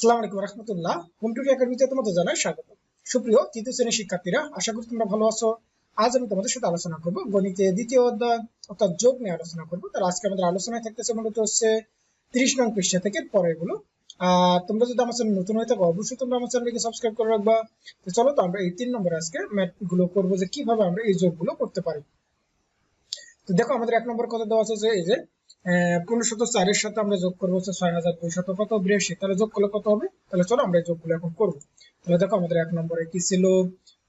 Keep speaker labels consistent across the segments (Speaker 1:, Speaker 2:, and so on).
Speaker 1: আসসালামু তোমরা ভালো আমাদের নতুন হয়ে থাকো তোমরা আমার চলো তো আমরা এই তিন নম্বরে আজকে ম্যাথগুলো করব যে কীভাবে আমরা এই যোগগুলো করতে পারি। তো দেখো, আমাদের এক নম্বর কথা দেওয়া আছে যে এই যে পনেরো শত চারের সাথে আমরা যোগ করব ছয় হাজার দুই শত কত? বিরাশি। তাহলে যোগ করলে কত হবে? তাহলে চলো আমরা এই যোগগুলো এখন করব। তাহলে দেখো আমাদের এক নম্বরে কি ছিল?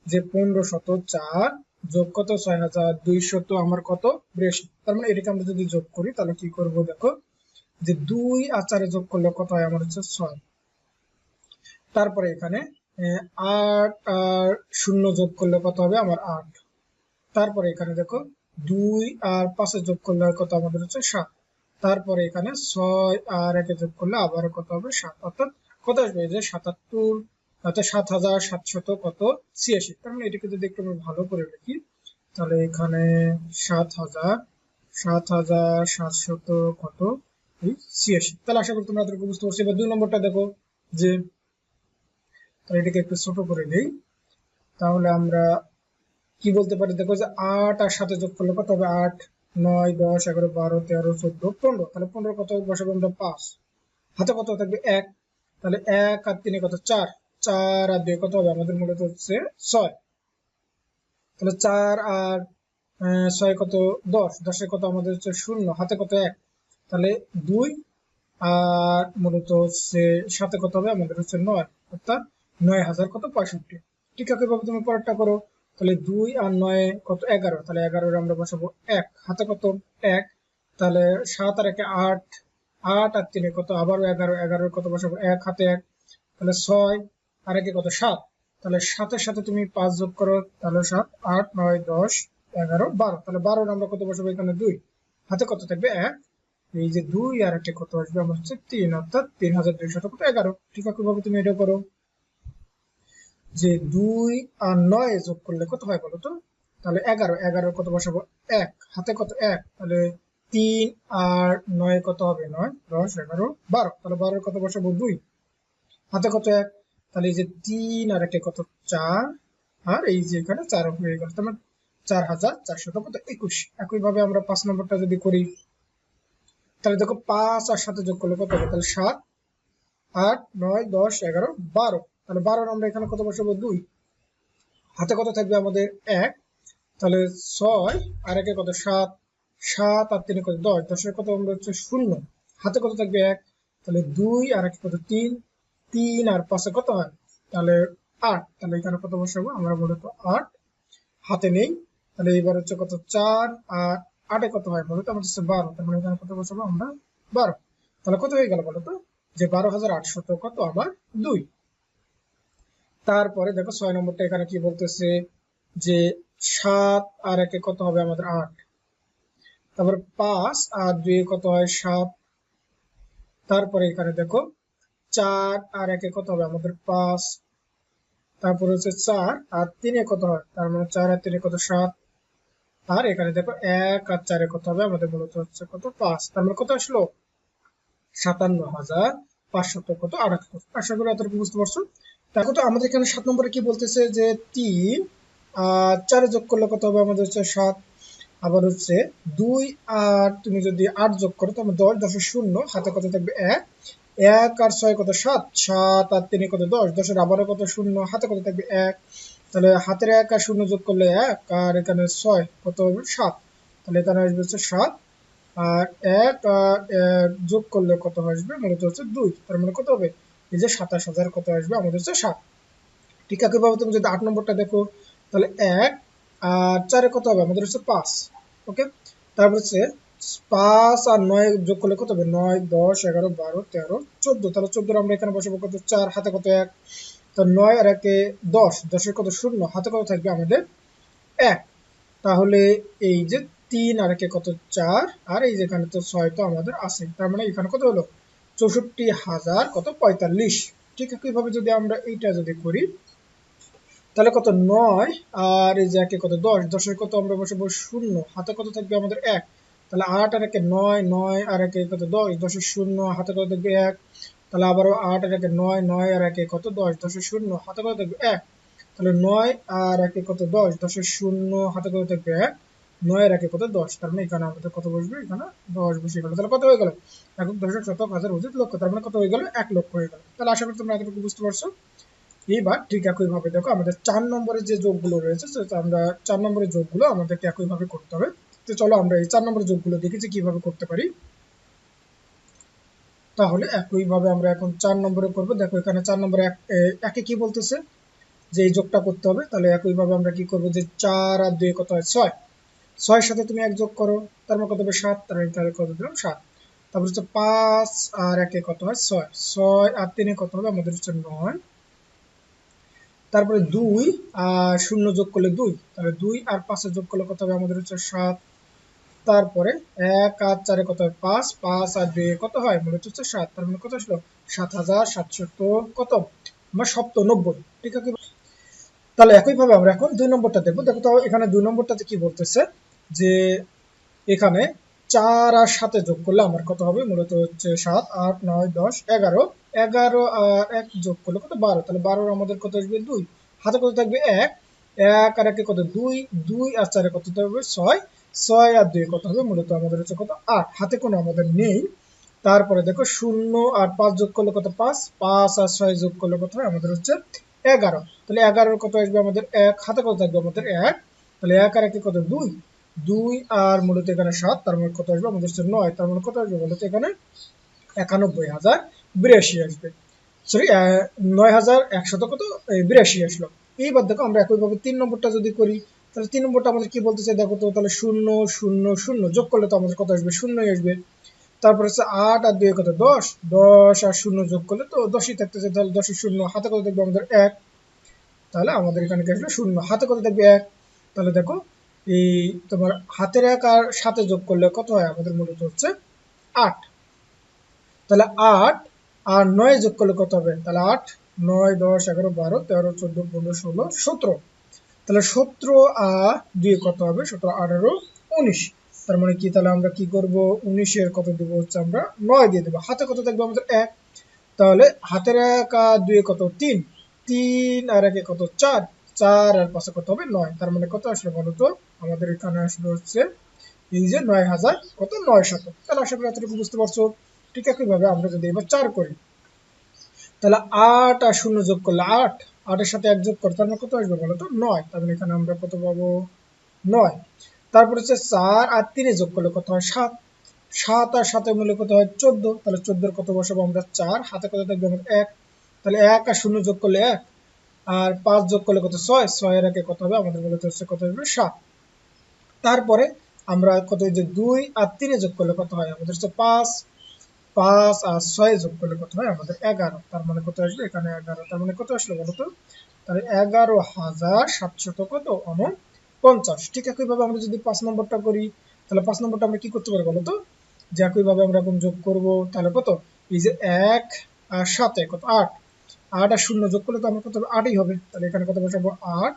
Speaker 1: যে পনেরো শত চার যোগ কত? ছয় হাজার দুই শত আমার কত? বিরাশি। তার মানে এটাকে আমরা যদি যোগ করি, তাহলে কি করব দেখো? যে দুই আর চারে যোগ করলে কত হয়? আমার হচ্ছে ছয়। তারপরে এখানে আট আর শূন্য যোগ করলে কত হবে? আমার আট। তারপরে এখানে দেখো, দুই আর পাঁচে যোগ করলে কত? আমাদের হচ্ছে সাত। তারপরে এখানে ছয় আর একে যোগ করলে আবার কত হবে? সাত। অর্থাৎ কত আসবে? যে সাতাত্তর অর্থাৎ সাত হাজার সাতশত কত? ছিয়াশি। তার মানে এটাকে যদি একটু ভালো করে লিখি, তাহলে এখানে সাত হাজার সাত হাজার সাতশত কত? ছিয়াশি। তাহলে আশা করি তোমরা এতটুকু বুঝতে পারছি। এবার দুই নম্বরটা দেখো, যে তাহলে এটাকে একটু ছোট করে নেই। তাহলে আমরা কি বলতে পারি? দেখো যে আট আর সাথে যোগ করলে কত হবে? আট। নয়, দশ, এগারো, বারো, তেরো, চোদ্দ, পনেরো। তাহলে পনেরো কত? বসাবো আমরা পাঁচ। হাতে কত থাকবে? এক। তাহলে এক আর তিনে কত? চার। চার আর দুই কত হবে? আমাদের মূলত হচ্ছে ছয়। তাহলে চার আর ছয় কত? দশ। দশের কত? আমাদের হচ্ছে শূন্য। হাতে কত? এক। তাহলে দুই আর মূলত হচ্ছে সাথে কত হবে? আমাদের হচ্ছে নয়। অর্থাৎ নয় হাজার কত? পঁয়ষট্টি। ঠিক আছে তুমি পরেরটা করো। তাহলে দুই আর নয় কত? এগারো। তাহলে এগারোর আমরা বসাবো এক। হাতে কত? এক। তাহলে সাত আর একে আট। আট আর তিনে কত? আবারও এগারো। এগারোর কত বসাবো? এক, হাতে এক। তাহলে ছয় আর একে কত? সাত। তাহলে সাতের সাথে তুমি পাঁচ যোগ করো, তাহলে সাত, আট, নয়, দশ, এগারো, বারো। তাহলে বারোর আমরা কত বসাবো? এখানে দুই। হাতে কত থাকবে? এক। এই যে দুই আর একে কত আসবে? আমার হচ্ছে তিন। অর্থাৎ তিন হাজার দুইশত কত? এগারো। ঠিক আছে তুমি এটা করো। যে দুই আর নয় যোগ করলে কত হয় বলো তো? তাহলে এগারো। এগারো কত বসাবো? এক। হাতে কত? এক। তাহলে তিন আর নয় কত হবে? নয়। দশ, এগারো, বারো। তাহলে বারোর কত বসাবো? দুই। হাতে কত? এক। তাহলে এই যে তিন আর একে কত? চার। আর এই যে এখানে চার হয়ে গেল। তার চার হাজার চারশত কত? একুশ। একই ভাবে আমরা পাঁচ নম্বরটা যদি করি, তাহলে দেখো পাঁচ আর সাথে যোগ করলে কত হবে? তাহলে সাত, আট, নয়, দশ, এগারো, বারো। তাহলে বারোর আমরা এখানে কত বসাবো দুই। হাতে কত থাকবে আমাদের এক? তাহলে ছয়, আর একে কত? সাত। সাত আর তিনে কত? দশ। দশের কত আমরা হচ্ছে শূন্য। হাতে কত থাকবে এক? তাহলে দুই, আর একে কত? তিন। তিন আর পাঁচে কত হয়? তাহলে আট। তাহলে এখানে কত বসাবো আমরা মূলত আট। হাতে নেই। তাহলে এবার হচ্ছে কত? চার আর আটে কত হয়? বলতো আমাদের হচ্ছে বারো। তাহলে মানে এখানে কত বসাবো আমরা বারো। তাহলে কত হয়ে গেল বলতো যে বারো হাজার আটশত কত? আবার দুই। তারপরে দেখো ছয় নম্বরটা এখানে কি বলতেছে যে সাত আর একে কত হবে আমাদের আট। তারপর পাঁচ আর দুই কত হয় সাত। তারপরে এখানে দেখো চার আর একে কত হবে আমাদের পাঁচ। তারপর হচ্ছে চার আর তিনে কত হয়? তার মানে চার আর তিনে কত সাত। আর এখানে দেখো এক আর চারে কত হবে আমাদের মূলত হচ্ছে কত পাঁচ। তার মানে কত আসলো? সাতান্ন হাজার পাঁচশত কত আটাত্তর। আশা করি এতটুকু বুঝতে পারছ। দেখো তো আমাদের এখানে সাত নম্বরে কি বলতেছে যে তিন, আর চারে যোগ করলে কত হবে? আমাদের হচ্ছে সাত। আবার হচ্ছে দুই আর তুমি যদি আট যোগ করো, তাহলে দশ দশের শূন্য, হাতে কত থাকবে? এক। এক আর ছয় কত? সাত। সাত আর তিনে কত? দশ। দশের আবারও কত? শূন্য, হাতে কত থাকবে? এক। তাহলে হাতের এক আর শূন্য যোগ করলে এক, আর এখানে ছয় কত হবে? সাত। তাহলে এখানে আসবে হচ্ছে সাত। আর এক, আর যোগ করলে কত আসবে? মূলত হচ্ছে দুই। তার মানে কত হবে? এই যে সাতাশ হাজার কত আসবে? আমাদের হচ্ছে সাত। ঠিক তুমি যদি আট নম্বরটা দেখো, তাহলে এক আর চারে কত হবে? আমাদের হচ্ছে পাঁচ। ওকে তারপর হচ্ছে পাঁচ আর নয় যোগ করলে কত হবে? নয়, দশ, এগারো, বারো, তেরো, চোদ্দ। তাহলে চোদ্দ আমরা এখানে বসাবো কত? চার, হাতে কত এক? তো নয় আর একে দশ। দশের কত? শূন্য। হাতে কত থাকবে? আমাদের এক। তাহলে এই যে তিন আর একে কত? চার। আর এই যেখানে তো ছয় তো আমাদের আছে। তার মানে এখানে কত হলো? চৌষট্টি হাজার কত? পঁয়তাল্লিশ। ঠিক একইভাবে যদি আমরা এইটা যদি করি, তাহলে কত? নয়। আর এই যে কত? দশ। দশের কত? আমরা বসাবো শূন্য। হাতে কত থাকবে? আমাদের এক। তাহলে আট আর একে নয় নয় আর একে কত? দশ। দশের শূন্য, হাতে কত থাকবে? এক। তাহলে আবারও আট আর একে নয় নয় আর একে কত? দশ। দশের শূন্য, হাতে কত থাকবে? এক। তাহলে নয় আর একে কত? দশ। দশের শূন্য, হাতে কত থাকবে? এক। নয় আর একে কত দশ, তার মানে এখানে আমাদের কত বসবে? এখানে দশ বসে গেল। তাহলে কত হয়ে গেল? একক দশক শতক, হাজার অধিক লক্ষ, তার মানে কত হয়ে গেল? এক লক্ষ হয়ে গেল। তাহলে আশা করি তোমরা এতটুকু বুঝতে পারছ। এইবার ঠিক একইভাবে দেখো, আমাদের চার নম্বরের যে যোগগুলো রয়েছে আমরা চার নম্বরের যোগগুলো আমাদেরকে একইভাবে করতে হবে। তো চলো আমরা এই চার নম্বরের যোগগুলো দেখি যে কীভাবে করতে পারি। তাহলে একইভাবে আমরা এখন চার নম্বরে করব। দেখো এখানে চার নম্বরে একে কি বলতেছে? যে এই যোগটা করতে হবে। তাহলে একইভাবে আমরা কি করব? যে চার আর দুই কত হয়? ছয়। ছয়ের সাথে তুমি এক যোগ করো, তার মানে কত হবে সাত? মানে তাহলে কত দিলাম? সাত। তারপর হচ্ছে পাঁচ আর একে কত হয়? ছয়। ছয় আর তিনে কত হবে? আমাদের হচ্ছে নয়। তারপরে দুই আর শূন্য যোগ করলে দুই। তাহলে দুই আর পাঁচে যোগ করলে কত হবে? আমাদের হচ্ছে সাত। তারপরে এক আর চারে কত হয়? পাঁচ। পাঁচ আর দুই কত হয়? মূলত হচ্ছে সাত। তার মানে কত ছিল সাত হাজার সাতশত কত? আমার সপ্ত নব্বই। ঠিক আছে? তাহলে একইভাবে আমরা এখন দুই নম্বরটা দেখব। দেখো তো এখানে দুই নম্বরটাতে কি বলতেছে? যে এখানে চার আর সাথে যোগ করলে আমার কত হবে? মূলত হচ্ছে সাত, আট, নয়, দশ, এগারো। এগারো আর এক যোগ করলে কত? বারো। তাহলে বারোর আমাদের কত আসবে? দুই। হাতে কত থাকবে? এক। এক আর একে কত? দুই। দুই আর চারে কত থাকবে? ছয়। ছয় আর দুই কত হবে? মূলত আমাদের হচ্ছে কত? আট। হাতে কোনো আমাদের নেই। তারপরে দেখো শূন্য আর পাঁচ যোগ করলে কত? পাঁচ। পাঁচ আর ছয় যোগ করলে কত হয়? আমাদের হচ্ছে এগারো। তাহলে এগারোর কত আসবে? আমাদের এক। হাতে কত থাকবে? আমাদের এক। তাহলে এক আর একে কত? দুই। দুই আর মূলত এখানে সাত, তার মানে কত আসবে? আমাদের হচ্ছে নয়, তার মানে কত আসবে? বলতো এখানে একানব্বই হাজার বিরাশি আসবে। সরি নয় হাজার একশত কত? বিরাশি আসলো। এইবার দেখো আমরা একইভাবে তিন নম্বরটা যদি করি, তাহলে তিন নম্বরটা আমাদের কি বলতেছে? দেখো তো, তাহলে শূন্য শূন্য শূন্য যোগ করলে তো আমাদের কত আসবে? শূন্যই আসবে। তারপর হচ্ছে আট আর দুই কত? দশ। দশ আর শূন্য যোগ করলে তো দশই থাকতেছে, তাহলে দশের শূন্য। হাতে কত থাকবে? আমাদের এক। তাহলে আমাদের এখানে কি আসবে শূন্য। হাতে কত থাকবে? এক। তাহলে দেখো এই তোমার হাতের এক আর সাথে যোগ করলে কত হয়? আমাদের মূলত হচ্ছে আট। তাহলে আট আর নয় যোগ করলে কত হবে? তাহলে আট, নয়, দশ, এগারো, বারো, তেরো, চোদ্দ, পনেরো, ষোলো, সতেরো। তাহলে সতেরো আর দুই কত হবে? সতেরো, আঠারো, উনিশ। তার মানে কি? তাহলে আমরা কি করব? উনিশের কত দেবো? হচ্ছে আমরা নয় দিয়ে দেবো। হাতে কত থাকবে আমাদের? এক। তাহলে হাতের এক আর দুই কত? তিন। তিন আর একে কত? চার। চার আর পাশে কত হবে? নয়। তার মানে কত আসলে বলো তো? আমাদের এখানে আসলে হচ্ছে এই যে নয় হাজার কত? নয় শত তাহলে আশা করি এতটুকু বুঝতে পারছ। ঠিক একইভাবে আমরা যদি এবার চার করি, তাহলে আট আর শূন্য যোগ করলে আট। আটের সাথে এক যোগ করতে আমরা কত আসবে বলো তো? নয়। তাহলে এখানে আমরা কত পাবো? নয়। তারপর হচ্ছে চার আর তিনে যোগ করলে কত হয়? সাত। সাত আর সাথে মূল্য কত হয়? চোদ্দ। তাহলে চোদ্দোর কত বসাবো আমরা? চার। হাতে কত থাকবে? আমাদের এক। তাহলে এক আর শূন্য যোগ করলে এক। আর পাঁচ যোগ করলে কত? ছয়। ছয়ের আগে কত হবে? আমাদের মূলত হচ্ছে কত হবে? সাত। তারপরে আমরা কত যে দুই আর তিনে যোগ করলে কত হয়? আমাদের হচ্ছে পাঁচ। পাঁচ আর ছয় যোগ করলে কত হয়? আমাদের এগারো। তার মানে কত আসবে এখানে এগারো। তার মানে কত আসলো বলতো তাহলে এগারো হাজার সাতশত কত? পঞ্চাশ। ঠিক একইভাবে আমরা যদি পাঁচ নম্বরটা করি, তাহলে পাঁচ নম্বরটা আমরা কি করতে পারি বলতো যে একইভাবে আমরা এখন যোগ করব, তাহলে কত? এই যে এক আর সাতে কত? আট। আট আর শূন্য যোগ করলে তো আমার কত আটই হবে। তাহলে এখানে কত বসাবো? আট।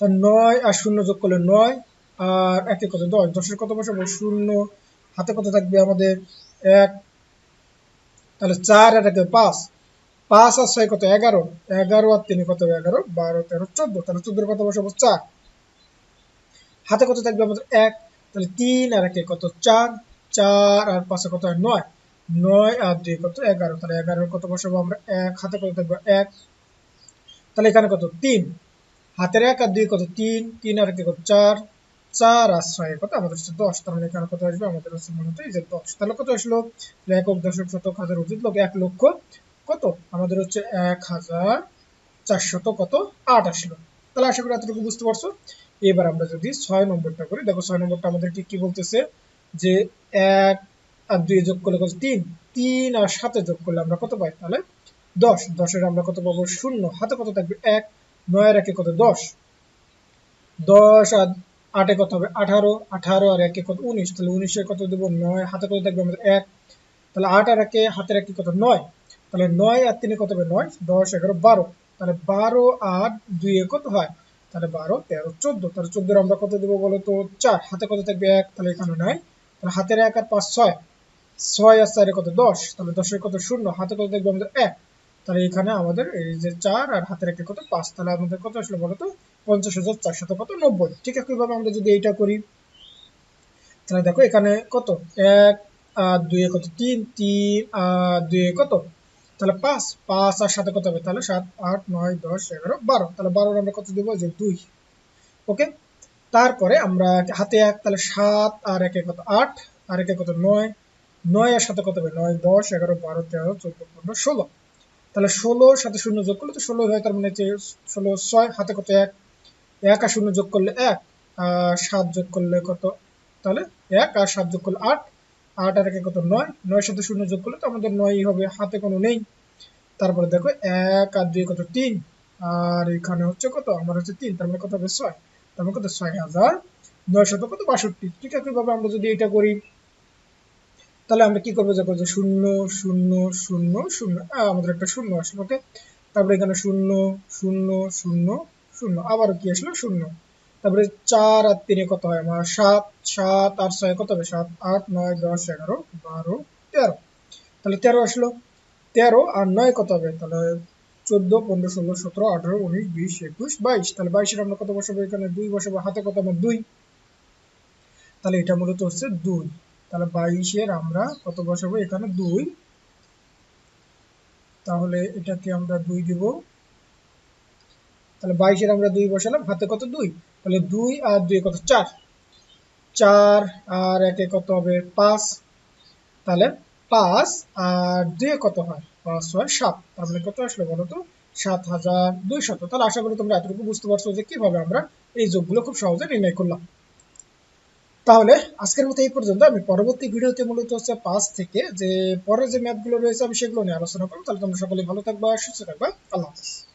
Speaker 1: তা নয় আর শূন্য যোগ করলে নয় আর একে কত? দশ। দশের কত বসাবো? শূন্য। হাতে কত থাকবে আমাদের? এক। তাহলে চার আর একে পাঁচ। পাঁচ আর ছয় কত? এগারো। এগারো আর তিনে কত এগারো, বারো, তেরো, চোদ্দ। তাহলে চোদ্দোর কত বসাবো? চার। হাতে কত থাকবে আমাদের? এক। তাহলে তিন আর একে কত? চার। চার আর পাঁচে কত নয়। নয় আর দুই, কত? এগারো। তাহলে এগারোর কত বসাবো আমরা? এক। হাতে কত থাকবে? এক। তাহলে এখানে কত? তিন। হাতের এক আর দুই কত? তিন। তিন আর একে কত? চার। চার আর ছয় কত? আমাদের হচ্ছে দশ। মানে এখানে কত আসবে? আমাদের হচ্ছে মূলত এই যে দশ। তাহলে কত আসলো? তাহলে একক দশক শতক হাজার অতীত লোক এক লক্ষ কত? আমাদের হচ্ছে এক হাজার চারশত কত? আট আসলো। তাহলে আশা করি এতটুকু বুঝতে পারছ। এবার আমরা যদি ছয় নম্বরটা করি, দেখো ছয় নম্বরটা আমাদেরকে কি বলতেছে? যে এক আর দুই যোগ করলে কত? তিন। তিন আর সাথে যোগ করলে আমরা কত পাই? তাহলে দশ। দশের আমরা কত পাবো? শূন্য। হাতে কত থাকবে? এক। নয়ের একে কত? দশ। দশ আর আটে কত হবে? আঠারো। আঠারো আর একে কত? উনিশ। তাহলে উনিশে কত দেবো? নয়। হাতে কত থাকবে? আমাদের এক। তাহলে আট আর একে, হাতের একে কত? নয়। তাহলে নয় আর তিনে কত হবে? নয়। দশ, এগারো, বারো। তাহলে বারো আর দুই কত হয়? তাহলে বারো, তেরো, চোদ্দ। তাহলে চোদ্দোর আমরা কত দেবো বলো তো? চার। হাতে কত থাকবে? এক। তাহলে এখানে নয়। তাহলে হাতের এক আর পাঁচ ছয়। ছয় আর চারে কত? দশ। তাহলে দশের কত? শূন্য। হাতে কত দেখব আমাদের এক। তাহলে এখানে আমাদের এই যে চার আর হাতের একটা কত? পাঁচ। তাহলে আমাদের কত আসলো বলতো পঞ্চাশ হাজার চারশত কত? নব্বই। ঠিক আছে একইভাবে আমরা যদি এইটা করি, তাহলে দেখো এখানে কত? এক আর দুই কত? তিন তিন আর দুই কত? তাহলে পাঁচ। পাঁচ আর সাথে কত হবে? তাহলে সাত, আট, নয়, দশ, এগারো, বারো। তাহলে বারোর আমরা কত দেবো? যে দুই। ওকে? তারপরে আমরা হাতে এক, তাহলে সাত আর একে কত? আট। আর একে কত? নয়। নয় আর সাথে কত হবে? নয়, দশ, এগারো, বারো, তেরো, চোদ্দ, পনেরো, ষোলো। তাহলে ষোলোর সাথে শূন্য যোগ করলে তো ষোলো হয়, তার মানে ষোলো, ছয়, হাতে কত এক? এক আর শূন্য যোগ করলে এক, আর সাত যোগ করলে কত? তাহলে এক আর সাত যোগ করলে আট আট আর একে কত? নয়। নয়ের সাথে শূন্য যোগ করলে তো আমাদের নয়ই হবে, হাতে কোনো নেই। তারপরে দেখো এক আর দুই কত? তিন। আর এখানে হচ্ছে কত? আমার হচ্ছে তিন, তার মানে কত হবে ছয়। তার মানে কত? ছয় হাজার নয় শত কত? বাষট্টি। ঠিক আছে আমরা যদি এটা করি তাহলে আমরা কি করব? দেখো যে শূন্য শূন্য শূন্য শূন্য আমাদের একটা শূন্য আসলো ওকে তারপরে এখানে শূন্য শূন্য শূন্য শূন্য, আবারও কি আসলো? শূন্য। তারপরে চার আর তিনে কত হয়? আমার সাত সাত আর ছয় কত হবে? সাত, আট, নয়, দশ, এগারো, বারো, তেরো। তাহলে তেরো আসলো। তেরো আর নয় কত হবে? তাহলে চোদ্দ, পনেরো, ষোলো, সতেরো, আঠারো, উনিশ, বিশ, একুশ, বাইশ। তাহলে বাইশের আমরা কত বসাবো? এখানে দুই বসাবো, হাতে কত? আমার দুই। তাহলে এটা মূলত হচ্ছে দুই। তাহলে বাইশের আমরা কত বসাবো? এখানে দুই। তাহলে এটাকে আমরা দুই দিব। তাহলে বাইশের আমরা দুই বসালাম। হাতে কত? দুই। তাহলে দুই আর দুই কত? চার। চার আর একে কত হবে? পাঁচ। তাহলে পাঁচ আর দুই কত হয়? পাঁচ ছয় সাত। তার মানে কত আসলো বলো তো? সাত হাজার দুইশত। তাহলে আশা করি তোমরা এতটুকু বুঝতে পারছ যে কীভাবে আমরা এই যোগগুলো খুব সহজে নির্ণয় করলাম। তাহলে আজকের মতো এই পর্যন্ত। আমি পরবর্তী ভিডিওতে মূলত হচ্ছে পাঁচ থেকে যে পরে যে ম্যাথগুলো রয়েছে, আমি সেগুলো নিয়ে আলোচনা করব। তাহলে তোমরা সকলে ভালো থাকবা, সুস্থ থাকবা। আল্লাহ হাফিজ।